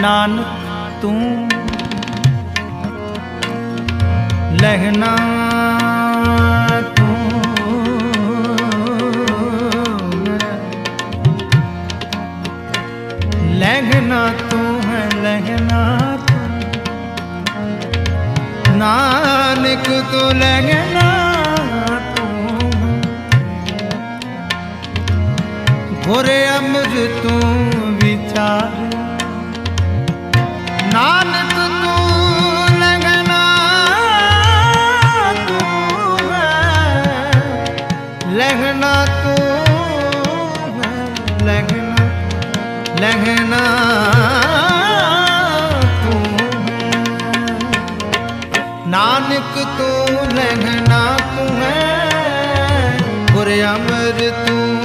ਨਾਨਕ ਤੂੰ ਲਹਿਣਾ ਤੂੰ ਲਹਿਣਾ ਤੂੰ ਹੈ, ਲਹਿਣਾ ਤੂੰ। ਨਾਨਕ ਤੂੰ ਲਹਿਣਾ ਤੂੰ। ਗੁਰ ਅਮਰ ਤੂੰ ਵਿਚਾਰ ਲਹਿਣਾ ਤੂੰ ਹੈ? ਲਹਿਣਾ ਤੂੰ ਨਾਨਕ ਤੂੰ ਲਹਿਣਾ ਤੂੰ ਹੈ ਗੁਰ ਅਮਰ ਤੂੰ